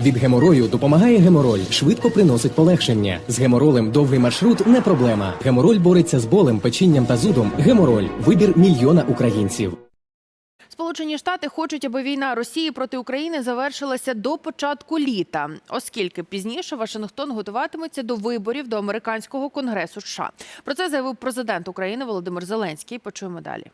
Від геморою допомагає гемороль, швидко приносить полегшення. З геморолем довгий маршрут не проблема. Гемороль бореться з болем, печінням та зудом. Гемороль вибір мільйона українців. Сполучені Штати хочуть, аби війна Росії проти України завершилася до початку літа, оскільки пізніше Вашингтон готуватиметься до виборів до американського конгресу. США. Про це заявив президент України Володимир Зеленський. Почуємо далі.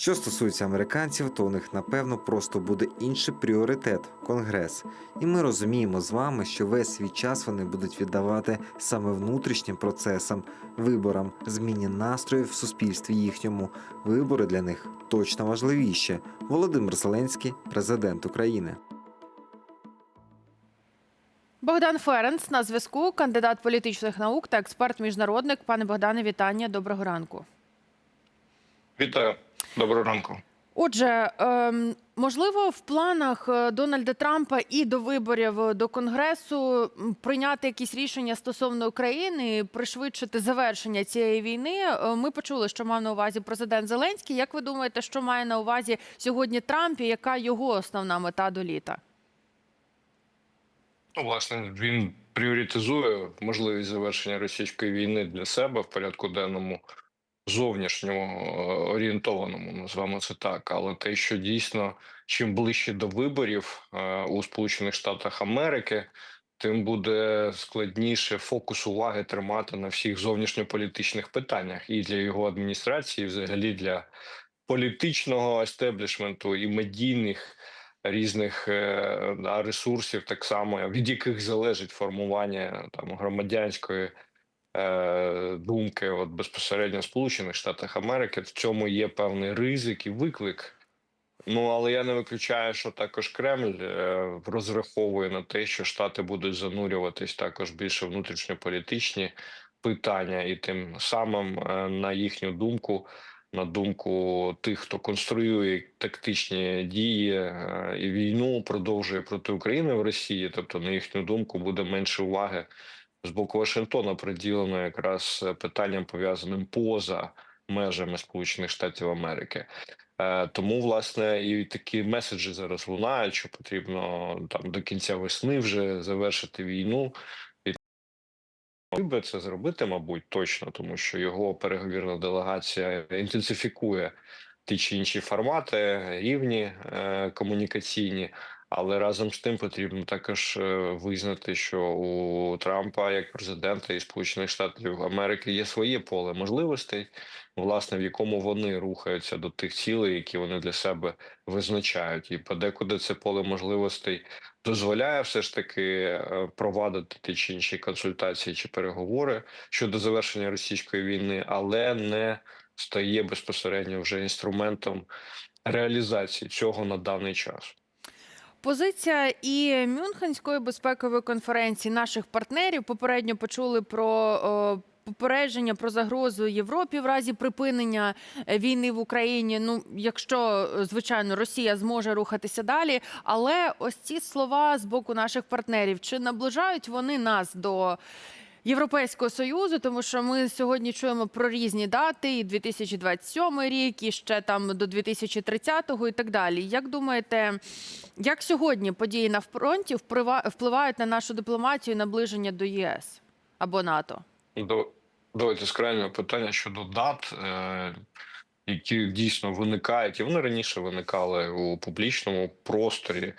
Що стосується американців, то у них напевно просто буде інший пріоритет конгрес. І ми розуміємо з вами, що весь свій час вони будуть віддавати саме внутрішнім процесам, виборам, зміні настроїв в суспільстві їхньому. Вибори для них точно важливіші. Володимир Зеленський, президент України. Богдан Ференц на зв'язку, кандидат політичних наук та експерт-міжнародник. Пане Богдане, вітання. Доброго ранку. Вітаю, доброго ранку. Отже, ем, можливо, в планах е, Дональда Трампа і до виборів е, до Конгресу прийняти якісь рішення стосовно України, пришвидшити завершення цієї війни. Е, Ми почули, що мав на увазі президент Зеленський. Як ви думаєте, що має на увазі сьогодні Трамп і яка його основна мета до літа? Ну, власне, він пріоритизує можливість завершення російської війни для себе в порядку денному зовнішньому е, орієнтованому, назвемо це так. Але те, що дійсно чим ближче до виборів е, у Сполучених Штатах Америки, тим буде складніше фокус уваги тримати на всіх зовнішньополітичних питаннях і для його адміністрації, і взагалі для політичного естеблішменту і медійних різних е, да, ресурсів, так само від яких залежить формування там громадянської думки, от безпосередньо Сполучених Штатах Америки. В цьому є певний ризик і виклик. Ну але я не виключаю, що також Кремль е, розраховує на те, що Штати будуть занурюватись також більше внутрішньополітичні питання, і тим самим, е, на їхню думку, на думку тих, хто конструює тактичні дії е, і війну продовжує проти України в Росії, тобто, на їхню думку, буде менше уваги з боку Вашингтона приділено якраз е, питанням пов'язаним поза межами Сполучених Штатів Америки. Е, Тому, власне, і такі меседжі зараз лунають, що потрібно там до кінця весни вже завершити війну. Би це зробити, мабуть, точно, тому що його переговірна делегація інтенсифікує ті чи інші формати, рівні е, комунікаційні. Але разом з тим потрібно також е, визнати, що у Трампа як президента і Сполучених Штатів Америки є своє поле можливостей, власне, в якому вони рухаються до тих цілей, які вони для себе визначають, і подекуди це поле можливостей дозволяє все ж таки е, провадити ті чи інші консультації чи переговори щодо завершення російської війни, але не стає безпосередньо вже інструментом реалізації цього на даний час. Позиція і Мюнхенської безпекової конференції. Наших партнерів попередньо почули про попередження про загрозу Європі в разі припинення е, війни в Україні. Ну, якщо е, звичайно Росія зможе рухатися далі, але ось ці слова з боку наших партнерів. Чи наближають вони нас до Європейського союзу, тому що ми сьогодні чуємо про різні дати, і 2027 рік, і ще там до 2030-го і так далі. Як думаєте, як сьогодні події на фронті вплива- впливають на нашу дипломатію і наближення до ЄС або НАТО? До давайте з крайнього питання щодо дат, е, які дійсно виникають, і вони раніше виникали у публічному просторі,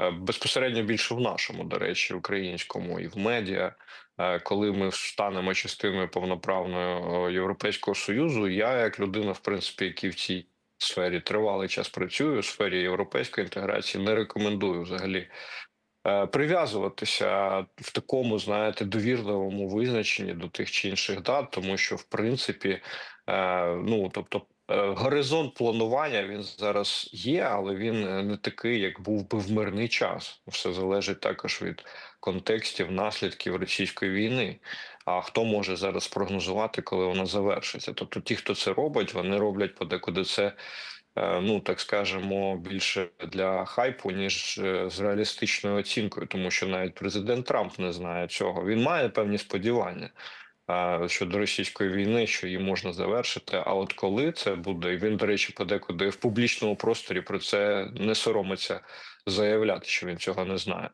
е, безпосередньо більше в нашому, до речі, українському і в медіа. Е, Коли ми станемо частиною повноправної е, Європейського союзу, я як людина, в принципі, який в цій сфері тривалий час працюю, у сфері європейської інтеграції, не рекомендую взагалі е, прив'язуватися в такому, знаєте, довірливому визначенні до тих чи інших дат, тому що в принципі, е, ну тобто. Е, Горизонт планування він зараз є, але він е, не такий, як був би в мирний час. Все залежить також від контекстів, наслідків російської війни. А хто може зараз прогнозувати, коли вона завершиться? Тобто, ті, хто це робить, вони роблять подекуди це е, ну так скажемо, більше для хайпу, ніж з реалістичною оцінкою, тому що навіть президент Трамп не знає цього. Він має певні сподівання. Щодо російської війни, що її можна завершити. А от коли це буде, і він, до речі, подекуди в публічному просторі про це не соромиться заявляти, що він цього не знає.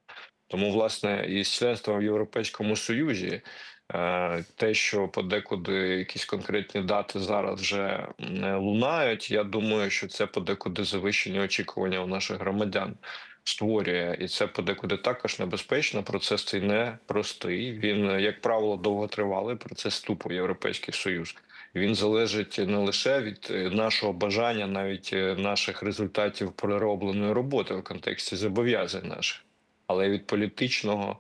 Тому, власне, із членством в Європейському Союзі е, те, що подекуди якісь конкретні дати зараз вже не лунають, я думаю, що це подекуди завищені очікування у наших громадян створює, і це подекуди також небезпечно. Процес цей не простий. Він, як правило, довготривалий процес вступу в Європейський Союз. Він залежить не лише від е, нашого бажання, навіть е, наших результатів проробленої роботи в контексті зобов'язань наших, але й від політичного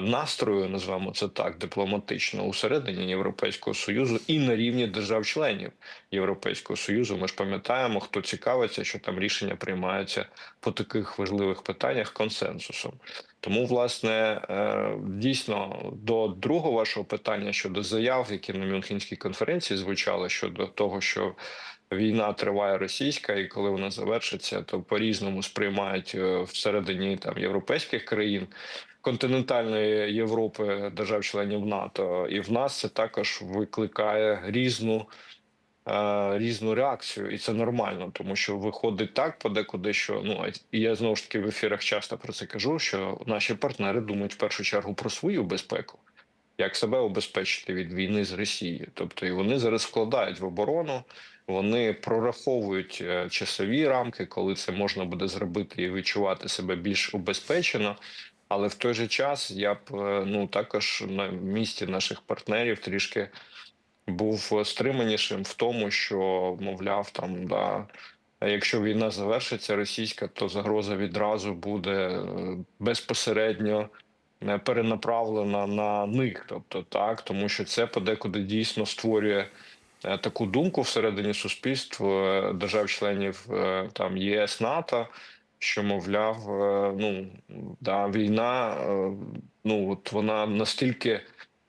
настрою, назвемо це так, дипломатично усередині Європейського союзу і на рівні держав-членів Європейського союзу. Ми ж пам'ятаємо, хто цікавиться, що там рішення приймаються по таких важливих питаннях консенсусом. Тому, власне, е, дійсно до другого вашого питання щодо заяв, які на Мюнхенській конференції звучали щодо того, що війна триває російська, і коли вона завершиться, то по різному сприймають е, всередині там європейських країн. Континентальної Європи, держав-членів НАТО, і в нас це також викликає різну е, різну реакцію, і це нормально, тому що виходить так подекуди, що ну і я знову ж таки в ефірах часто про це кажу. Що наші партнери думають в першу чергу про свою безпеку, як себе убезпечити від війни з Росією. Тобто і вони зараз вкладають в оборону, вони прораховують е, часові рамки, коли це можна буде зробити і відчувати себе більш убезпечено. Але в той же час я б е, ну також на місці наших партнерів трішки був стриманішим в тому, що мовляв, там да, якщо війна завершиться російська, то загроза відразу буде е, безпосередньо е, перенаправлена на них. Тобто, так, тому що це подекуди дійсно створює. Таку думку всередині суспільств е, держав-членів там ЄС НАТО, що мовляв, е, ну да, війна, е, ну от вона настільки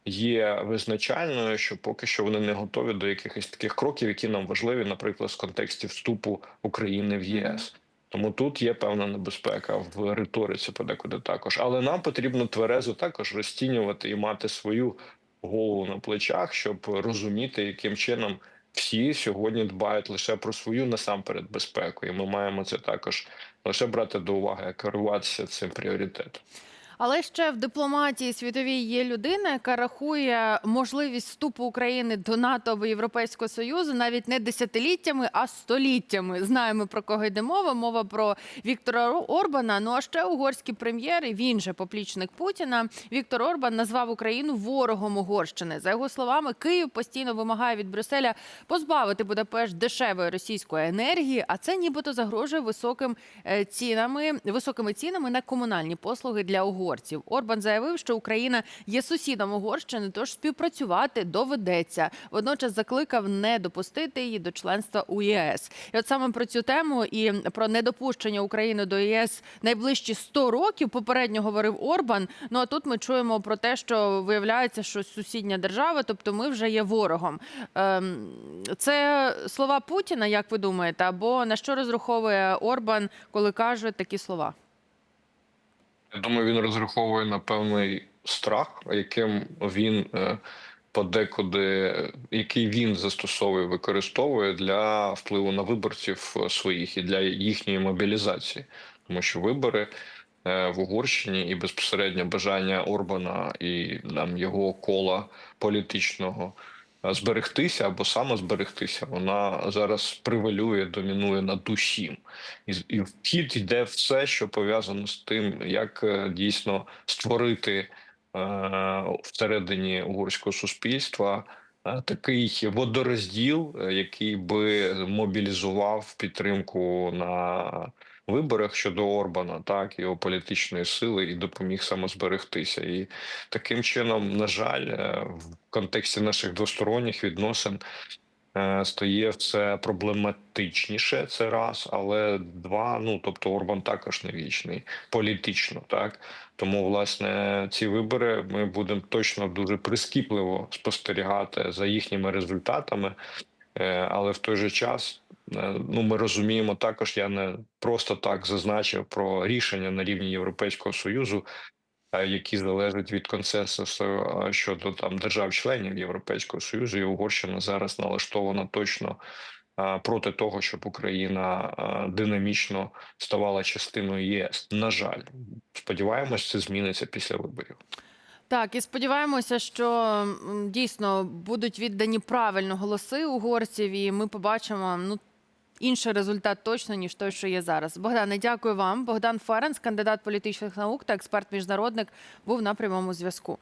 є визначальною, що поки що вони не готові до якихось таких кроків, які нам важливі, наприклад, в контексті вступу України в єС. Тому тут є певна небезпека в риториці подекуди також. Але нам потрібно тверезо також розцінювати і мати свою голову на плечах, щоб розуміти, яким чином всі сьогодні дбають лише про свою насамперед безпеку, і ми маємо це також лише брати до уваги, керуватися цим пріоритетом. Але ще в дипломатії світовій є людина, яка рахує можливість вступу України до НАТО або Європейського Союзу навіть не десятиліттями, а століттями. Знаємо про кого йде мова. Мова про Віктора Орбана. Ну а ще угорський прем'єр, і він же поплічник Путіна. Віктор Орбан назвав Україну ворогом Угорщини. За його словами, Київ постійно вимагає від Брюсселя позбавити Будапешт дешевої російської енергії, а це нібито загрожує високим е, цінами, високими цінами на комунальні послуги для угорців. Орбан заявив, що Україна є сусідом Угорщини, тож співпрацювати доведеться. Водночас закликав не допустити її до членства у ЄС. І от саме про цю тему і про недопущення України до ЄС найближчі 100 років попередньо говорив Орбан. Ну а тут ми чуємо про те, що виявляється, що сусідня держава, тобто ми вже є ворогом. Ем, це слова Путіна, як ви думаєте, або на що розраховує Орбан, коли каже такі слова? Я думаю, він розраховує на певний страх, яким він е, подекуди, який він застосовує, використовує для впливу на виборців е, своїх і для їхньої мобілізації, тому що вибори е, в Угорщині і безпосередньо бажання Орбана і там його кола політичного зберегтися або самозберегтися, вона зараз привалює, домінує над усім. І, з- і в йде все, що пов'язано з тим, як е, дійсно створити е, всередині угорського суспільства е, такий водорозділ, який би мобілізував підтримку на виборах щодо Орбана, так його політичної сили, і допоміг самозберегтися. І таким чином, на жаль, е, в контексті наших двосторонніх відносин е, стає все проблематичніше. Це раз, але два. Ну тобто Орбан також не вічний політично, так тому власне ці вибори ми будемо точно дуже прискіпливо спостерігати за їхніми результатами. Е, Але в той же час ну ми розуміємо також. Я не просто так зазначив про рішення на рівні Європейського союзу е, які залежать від консенсусу е, щодо там держав-членів Європейського Союзу, і Угорщина зараз налаштована точно е, проти того, щоб Україна е, динамічно ставала частиною ЄС. На жаль, сподіваємось, це зміниться після виборів. Так, і сподіваємося, що дійсно будуть віддані правильно голоси угорців, і ми побачимо ну. Інший результат точно ніж той, що є зараз. Богдане, дякую вам. Богдан Ференс, кандидат політичних наук та експерт міжнародник, був на прямому зв'язку.